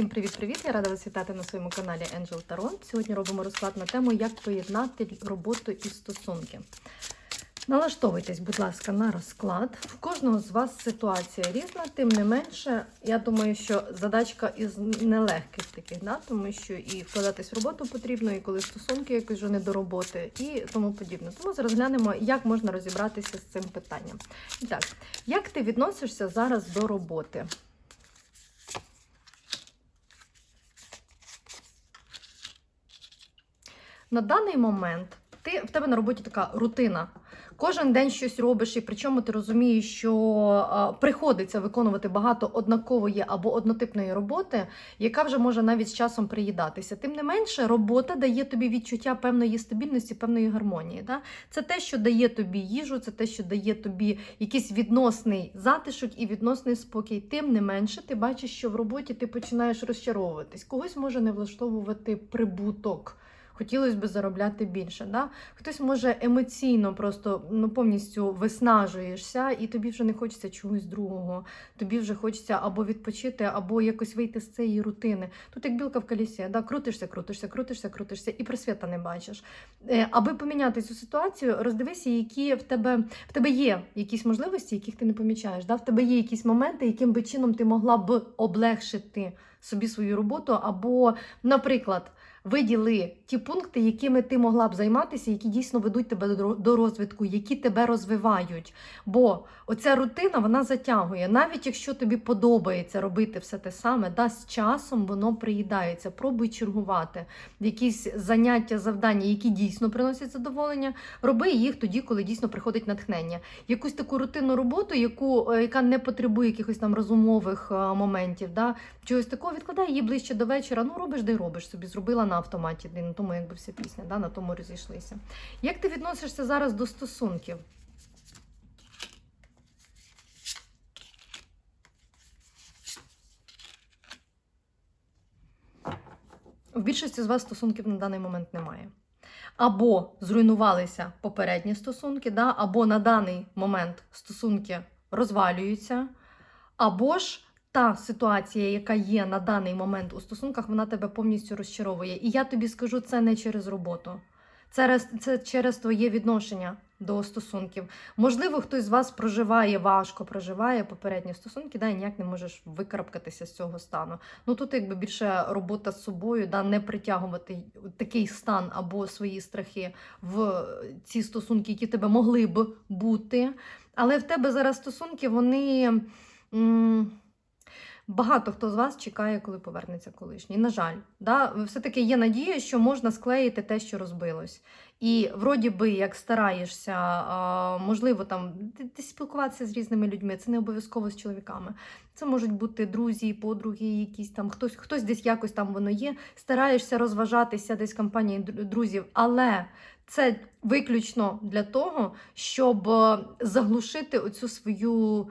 Всім привіт-привіт! Я рада вас вітати на своєму каналі Angel Tarot. Сьогодні робимо розклад на тему, як поєднати роботу і стосунки. Налаштовуйтесь, будь ласка, на розклад. В кожного з вас ситуація різна, тим не менше, я думаю, що задачка із нелегких таких, да? тому що і вкладатись в роботу потрібно, і коли стосунки якось вже не до роботи, і тому подібне. Тому зараз глянемо, як можна розібратися з цим питанням. Так, як ти відносишся зараз до роботи? На даний момент ти, в тебе на роботі така рутина. Кожен день щось робиш, і причому ти розумієш, що а, приходиться виконувати багато однакової або однотипної роботи, яка вже може навіть з часом приїдатися. Тим не менше, робота дає тобі відчуття певної стабільності, певної гармонії. Да? Це те, що дає тобі їжу, це те, що дає тобі якийсь відносний затишок і відносний спокій. Тим не менше, ти бачиш, що в роботі ти починаєш розчаровуватись. Когось може не влаштовувати прибуток. Хотілося б заробляти більше. Да? Хтось може емоційно просто ну, повністю виснажуєшся, і тобі вже не хочеться чогось другого. Тобі вже хочеться або відпочити, або якось вийти з цієї рутини. Тут як білка в колісі, да? крутишся, крутишся, крутишся, крутишся, і просвіта не бачиш. Е, аби поміняти цю ситуацію, роздивися, які в тебе в тебе є якісь можливості, яких ти не помічаєш. Да? В тебе є якісь моменти, яким би чином ти могла б облегшити собі свою роботу, або, наприклад. Виділи ті пункти, якими ти могла б займатися, які дійсно ведуть тебе до розвитку, які тебе розвивають. Бо оця рутина вона затягує. Навіть якщо тобі подобається робити все те саме, да, з часом воно приїдається. Пробуй чергувати якісь заняття, завдання, які дійсно приносять задоволення. Роби їх тоді, коли дійсно приходить натхнення. Якусь таку рутинну роботу, яку, е, яка не потребує якихось там розумових е, моментів, да, чогось такого відкладай її ближче до вечора. Ну робиш, де й робиш собі, зробила на автоматі, на тому, якби вся пісня, да, на тому розійшлися. Як ти відносишся зараз до стосунків? В більшості з вас стосунків на даний момент немає. Або зруйнувалися попередні стосунки, да, або на даний момент стосунки розвалюються, або ж та ситуація, яка є на даний момент у стосунках, вона тебе повністю розчаровує. І я тобі скажу це не через роботу, це, це через твоє відношення до стосунків. Можливо, хтось з вас проживає важко, проживає попередні стосунки, да, і ніяк не можеш викарабкатися з цього стану. Ну тут якби більше робота з собою, да, не притягувати такий стан або свої страхи в ці стосунки, які тебе могли б бути. Але в тебе зараз стосунки, вони. М Багато хто з вас чекає, коли повернеться колишній. На жаль, да? все-таки є надія, що можна склеїти те, що розбилось. І вроді би, як стараєшся, можливо, там ти спілкуватися з різними людьми, це не обов'язково з чоловіками. Це можуть бути друзі, подруги, якісь там, хтось хтось десь якось там воно є. Стараєшся розважатися десь в компанії друзів, але це виключно для того, щоб заглушити оцю свою.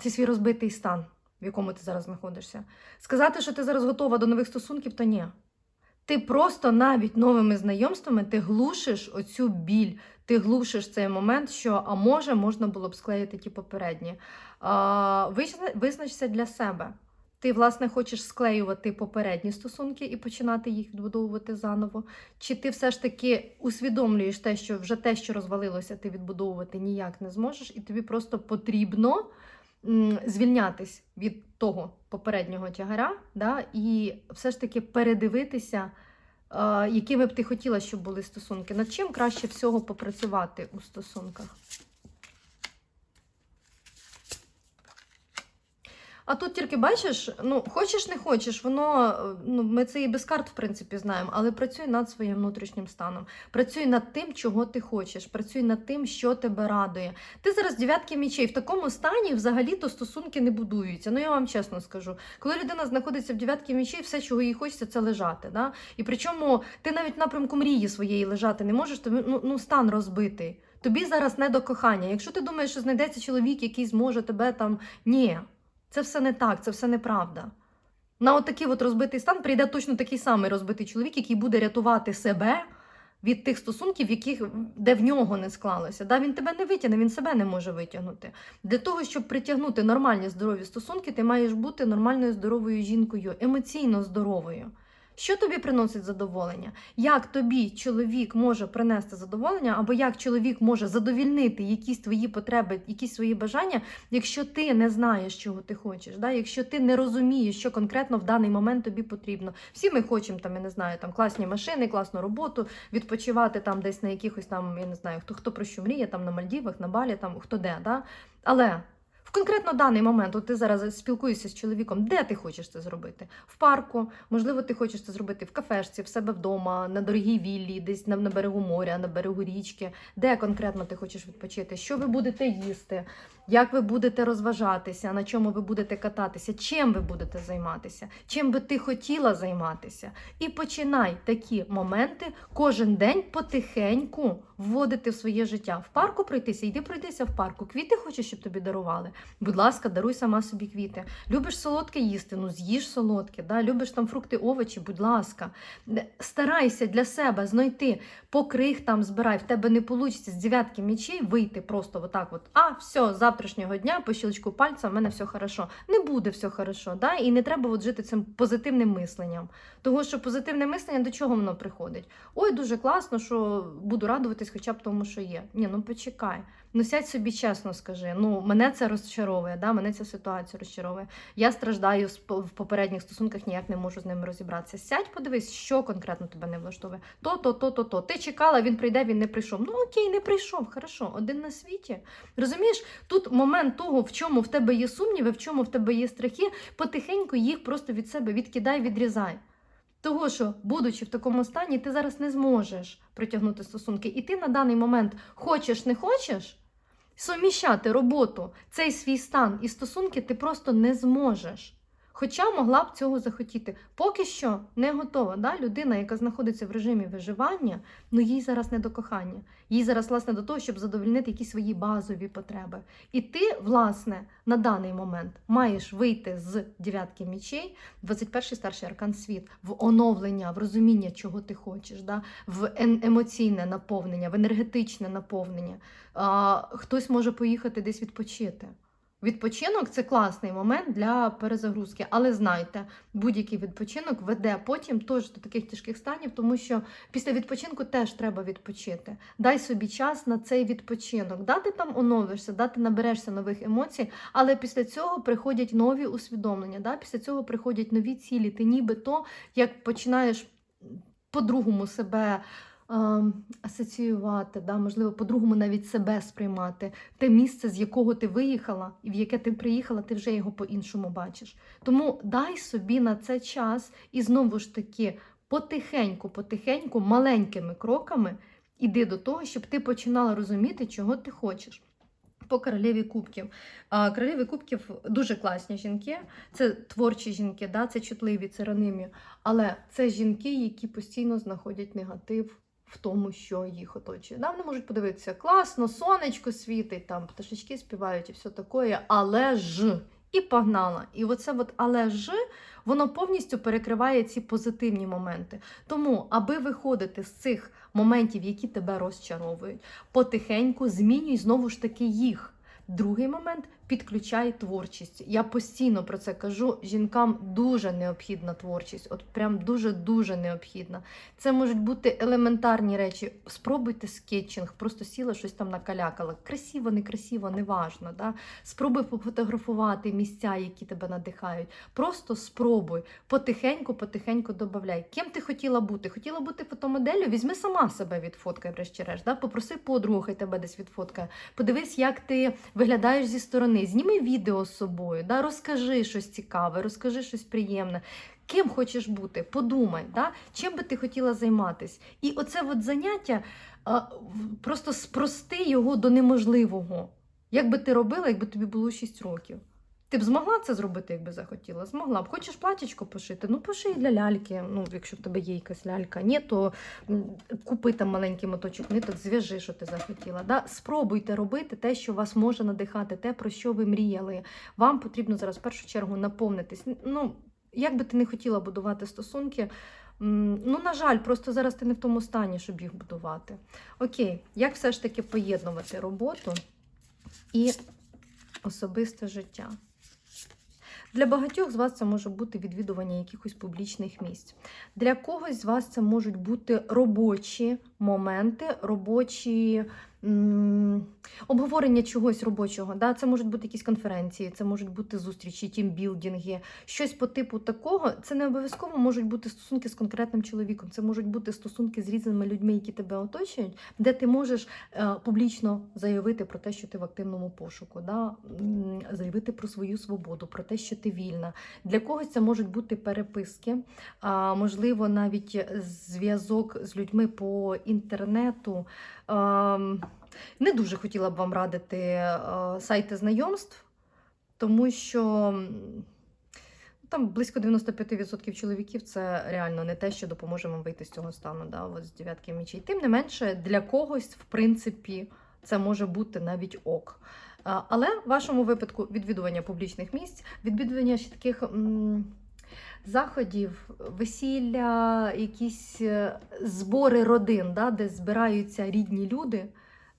Це свій розбитий стан, в якому ти зараз знаходишся. Сказати, що ти зараз готова до нових стосунків, то ні. Ти просто навіть новими знайомствами ти глушиш оцю біль, ти глушиш цей момент, що а може можна було б склеїти ті попередні. А, Визначся для себе. Ти, власне, хочеш склеювати попередні стосунки і починати їх відбудовувати заново. Чи ти все ж таки усвідомлюєш те, що вже те, що розвалилося, ти відбудовувати ніяк не зможеш, і тобі просто потрібно звільнятись від того попереднього тягаря, да, і все ж таки передивитися, якими б ти хотіла, щоб були стосунки. Над чим краще всього попрацювати у стосунках? А тут тільки бачиш, ну хочеш не хочеш, воно ну ми це і без карт, в принципі, знаємо, але працюй над своїм внутрішнім станом. Працюй над тим, чого ти хочеш, працюй над тим, що тебе радує. Ти зараз дев'ятки мічей. В такому стані взагалі-то стосунки не будуються. Ну я вам чесно скажу. Коли людина знаходиться в дев'ятки мічей, все, чого їй хочеться, це лежати. Да? І причому ти навіть в напрямку мрії своєї лежати не можеш, тобі ну, ну стан розбитий. Тобі зараз не до кохання. Якщо ти думаєш, що знайдеться чоловік, який зможе тебе там. Ні. Це все не так, це все неправда. На отакий такий от розбитий стан прийде точно такий самий розбитий чоловік, який буде рятувати себе від тих стосунків, яких де в нього не склалося. Да? Він тебе не витягне, він себе не може витягнути. Для того, щоб притягнути нормальні здорові стосунки, ти маєш бути нормальною здоровою жінкою, емоційно здоровою. Що тобі приносить задоволення? Як тобі чоловік може принести задоволення, або як чоловік може задовільнити якісь твої потреби, якісь свої бажання, якщо ти не знаєш, чого ти хочеш, да? якщо ти не розумієш, що конкретно в даний момент тобі потрібно. Всі ми хочемо там, я не знаю, там класні машини, класну роботу, відпочивати там десь на якихось там, я не знаю, хто хто про що мріє, там на Мальдівах, на Балі, там хто де. Да? Але в конкретно даний момент, от ти зараз спілкуєшся з чоловіком, де ти хочеш це зробити? В парку, можливо, ти хочеш це зробити в кафешці, в себе вдома, на дорогій віллі, десь на, на берегу моря, на берегу річки. Де конкретно ти хочеш відпочити? Що ви будете їсти? Як ви будете розважатися, на чому ви будете кататися, чим ви будете займатися, чим би ти хотіла займатися. І починай такі моменти кожен день потихеньку вводити в своє життя. В парку пройтися, йди пройтися в парку. Квіти хочеш, щоб тобі дарували. Будь ласка, даруй сама собі квіти. Любиш солодке їсти, ну з'їж солодке. Да? Любиш там фрукти, овочі, будь ласка. Старайся для себе знайти, покрих там збирай. В тебе не вийде з дев'ятки мічей вийти просто отак. От, а, все, з завтрашнього дня по щелчку пальця в мене все хорошо. Не буде все хорошо. Да? І не треба от жити цим позитивним мисленням. Того, що позитивне мислення до чого воно приходить? Ой, дуже класно, що буду радуватись хоча б тому, що є. Ні, ну почекай. Ну сядь собі чесно скажи. Ну мене це розчаровує, да? мене ця ситуація розчаровує. Я страждаю в попередніх стосунках, ніяк не можу з ними розібратися. Сядь, подивись, що конкретно тебе не влаштовує. То, то, то, то, то. Ти чекала, він прийде, він не прийшов. Ну окей, не прийшов. Хорошо, один на світі. Розумієш, тут момент того, в чому в тебе є сумніви, в чому в тебе є страхи, потихеньку їх просто від себе відкидай, відрізай. Того, що, будучи в такому стані, ти зараз не зможеш притягнути стосунки. І ти на даний момент хочеш, не хочеш, суміщати роботу, цей свій стан і стосунки ти просто не зможеш. Хоча могла б цього захотіти. Поки що не готова. Да? Людина, яка знаходиться в режимі виживання, ну їй зараз не до кохання. Їй зараз, власне, до того, щоб задовольнити якісь свої базові потреби. І ти, власне, на даний момент маєш вийти з дев'ятки мічей, 21-й старший аркан світ, в оновлення, в розуміння, чого ти хочеш, да? в емоційне наповнення, в енергетичне наповнення. А, хтось може поїхати десь відпочити. Відпочинок це класний момент для перезагрузки, але знайте, будь-який відпочинок веде потім теж до таких тяжких станів, тому що після відпочинку теж треба відпочити. Дай собі час на цей відпочинок. Да, ти там оновишся, да, ти наберешся нових емоцій, але після цього приходять нові усвідомлення. Да, після цього приходять нові цілі. Ти ніби то, як починаєш по-другому себе асоціювати, да, можливо, по-другому навіть себе сприймати. Те місце, з якого ти виїхала, і в яке ти приїхала, ти вже його по-іншому бачиш. Тому дай собі на це час і знову ж таки потихеньку, потихеньку, маленькими кроками іди до того, щоб ти починала розуміти, чого ти хочеш. По королеві кубків. Королеві кубків дуже класні жінки. Це творчі жінки, да? це чутливі, це ранимі. Але це жінки, які постійно знаходять негатив в тому, що їх оточує. Да, вони можуть подивитися класно, сонечко світить, там пташечки співають і все таке, але ж. І погнала. І оце от але ж воно повністю перекриває ці позитивні моменти. Тому, аби виходити з цих моментів, які тебе розчаровують, потихеньку змінюй знову ж таки їх. Другий момент підключай творчість. Я постійно про це кажу. Жінкам дуже необхідна творчість, от прям дуже-дуже необхідна. Це можуть бути елементарні речі. Спробуйте скетчинг, просто сіла щось там накалякала. Красиво, некрасиво, неважно. Да? Спробуй пофотографувати місця, які тебе надихають. Просто спробуй. Потихеньку, потихеньку додавай. Ким ти хотіла бути? Хотіла бути фотомоделлю? Візьми сама себе відфоткай, врешті-решт. Да? Попроси подругу, хай тебе десь відфоткає. Подивись, як ти виглядаєш зі сторони. Зніми відео з собою, да? розкажи щось цікаве, розкажи щось приємне. Ким хочеш бути? Подумай, да? чим би ти хотіла займатися. І оце от заняття просто спрости його до неможливого. Як би ти робила, якби тобі було 6 років? Ти б змогла це зробити, якби захотіла? Змогла б. Хочеш платічко пошити? Ну, поший для ляльки. Ну, якщо в тебе є якась лялька. Ні, то купи там маленький моточок ниток, зв'яжи, що ти захотіла. Да? Спробуйте робити те, що вас може надихати, те, про що ви мріяли. Вам потрібно зараз в першу чергу наповнитись. Ну, як би ти не хотіла будувати стосунки, Ну, на жаль, просто зараз ти не в тому стані, щоб їх будувати. Окей, як все ж таки поєднувати роботу і особисте життя? Для багатьох з вас це може бути відвідування якихось публічних місць. Для когось з вас це можуть бути робочі моменти, робочі обговорення чогось робочого. Да? Це можуть бути якісь конференції, це можуть бути зустрічі, тімбілдинги, щось по типу такого. Це не обов'язково можуть бути стосунки з конкретним чоловіком. Це можуть бути стосунки з різними людьми, які тебе оточують, де ти можеш е, публічно заявити про те, що ти в активному пошуку, да? заявити про свою свободу, про те, що ти вільна. Для когось це можуть бути переписки, можливо, навіть зв'язок з людьми по інтернету. Ем, Не дуже хотіла б вам радити е, сайти знайомств, тому що там близько 95% чоловіків це реально не те, що допоможе вам вийти з цього стану, да, от з дев'ятки мечей. Тим не менше, для когось, в принципі, це може бути навіть ок. Але в вашому випадку відвідування публічних місць, відвідування ще таких. Заходів, весілля, якісь е, збори родин, да, де збираються рідні люди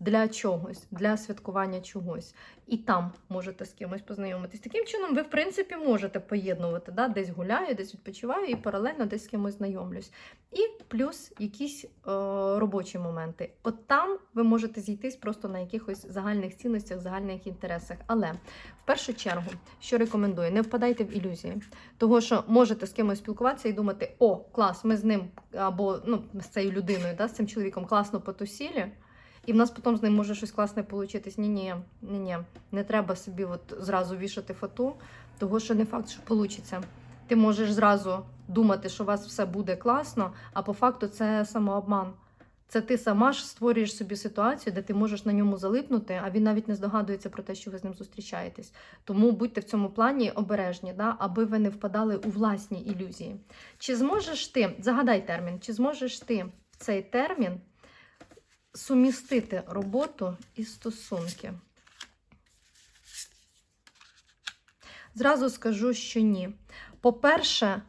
для чогось, для святкування чогось. І там можете з кимось познайомитись. Таким чином, ви, в принципі, можете поєднувати, да, десь гуляю, десь відпочиваю і паралельно десь з кимось знайомлюсь. І плюс якісь е, робочі моменти. От там ви можете зійтись просто на якихось загальних цінностях, загальних інтересах. Але в першу чергу, що рекомендую, не впадайте в ілюзії. Того, що можете з кимось спілкуватися і думати, о, клас, ми з ним або ну, з цією людиною, да, з цим чоловіком класно потусілі, і в нас потім з ним може щось класне получитись. Ні, ні, ні, ні. Не треба собі от зразу вішати фату, того що не факт, що вийде. Ти можеш зразу думати, що у вас все буде класно, а по факту це самообман. Це ти сама ж створюєш собі ситуацію, де ти можеш на ньому залипнути, а він навіть не здогадується про те, що ви з ним зустрічаєтесь. Тому будьте в цьому плані обережні, да, аби ви не впадали у власні ілюзії. Чи зможеш ти, загадай термін, чи зможеш ти в цей термін сумістити роботу і стосунки? Зразу скажу, що ні. По-перше,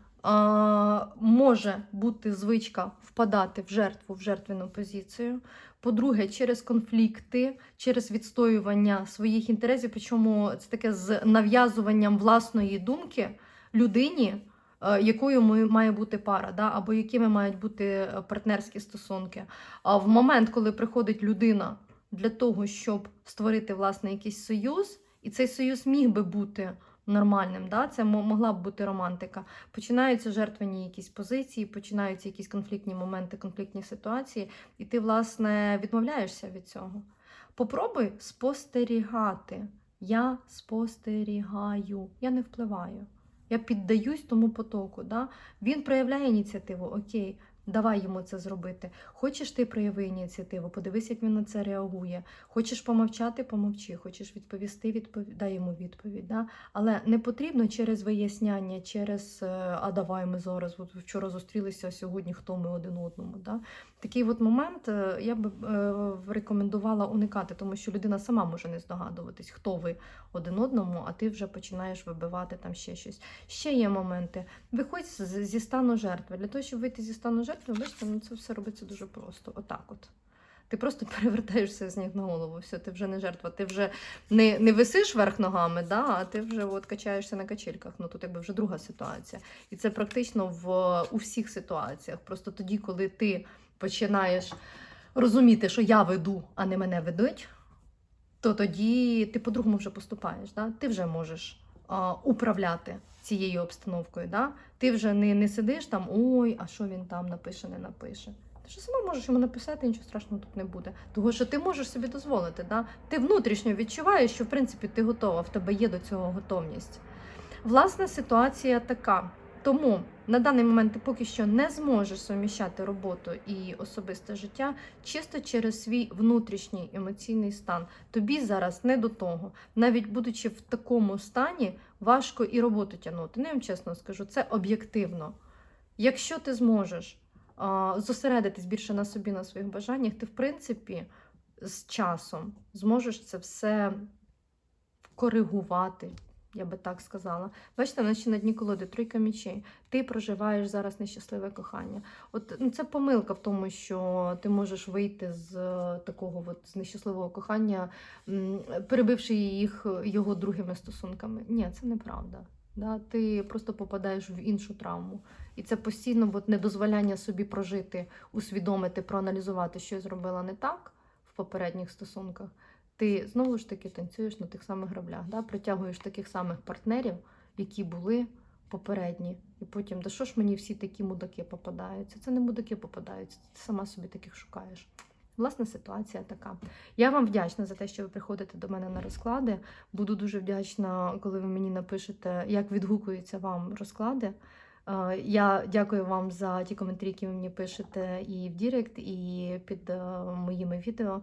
може бути звичка впадати в жертву, в жертвену позицію. По-друге, через конфлікти, через відстоювання своїх інтересів, причому це таке з нав'язуванням власної думки людині, якою має бути пара, да? або якими мають бути е, партнерські стосунки. А в момент, коли приходить людина для того, щоб створити власне якийсь союз, і цей союз міг би бути нормальним, да? це могла б бути романтика. Починаються жертвені якісь позиції, починаються якісь конфліктні моменти, конфліктні ситуації, і ти, власне, відмовляєшся від цього. Попробуй спостерігати. Я спостерігаю, я не впливаю. Я піддаюсь тому потоку. Да? Він проявляє ініціативу, окей, давай йому це зробити. Хочеш ти прояви ініціативу, подивись, як він на це реагує. Хочеш помовчати, помовчи. Хочеш відповісти, відпові... дай йому відповідь. Да? Але не потрібно через виясняння, через е, а давай ми зараз от вчора зустрілися, а сьогодні хто ми один одному. Да? Такий от момент е, я би е, рекомендувала уникати, тому що людина сама може не здогадуватись, хто ви один одному, а ти вже починаєш вибивати там ще щось. Ще є моменти. Виходь зі стану жертви. Для того, щоб вийти зі стану жертви, бачите, ну це все робиться дуже просто. Отак от. Ти просто перевертаєшся з ніг на голову. Все, ти вже не жертва, ти вже не, не висиш верх ногами, да, а ти вже от качаєшся на качельках. Ну тут якби вже друга ситуація. І це практично в у всіх ситуаціях. Просто тоді, коли ти починаєш розуміти, що я веду, а не мене ведуть, то тоді ти по-другому вже поступаєш. Да? Ти вже можеш управляти цією обстановкою. Да? Ти вже не, не сидиш там, ой, а що він там напише, не напише. Ти ж сама можеш йому написати, нічого страшного тут не буде. Тому що ти можеш собі дозволити. Да? Ти внутрішньо відчуваєш, що в принципі ти готова, в тебе є до цього готовність. Власна ситуація така. Тому на даний момент ти поки що не зможеш суміщати роботу і особисте життя чисто через свій внутрішній емоційний стан. Тобі зараз не до того. Навіть будучи в такому стані, важко і роботу тягнути. Ну, я вам чесно скажу, це об'єктивно. Якщо ти зможеш а, зосередитись більше на собі, на своїх бажаннях, ти, в принципі, з часом зможеш це все коригувати, Я би так сказала. Бачите, наче на дні колоди тройка мічей. Ти проживаєш зараз нещасливе кохання. От ну, це помилка в тому, що ти можеш вийти з е, такого от, з нещасливого кохання, перебивши їх його другими стосунками. Ні, це неправда. Да? Ти просто попадаєш в іншу травму. І це постійно от, недозволяння собі прожити, усвідомити, проаналізувати, що я зробила не так в попередніх стосунках. Ти знову ж таки танцюєш на тих самих граблях, да? притягуєш таких самих партнерів, які були попередні. І потім, да що ж мені всі такі мудаки попадаються? Це не мудаки попадаються, ти сама собі таких шукаєш. Власна ситуація така. Я вам вдячна за те, що ви приходите до мене на розклади. Буду дуже вдячна, коли ви мені напишете, як відгукуються вам розклади. Е, Я дякую вам за ті коментарі, які ви мені пишете і в Дірект, і під е, моїми відео.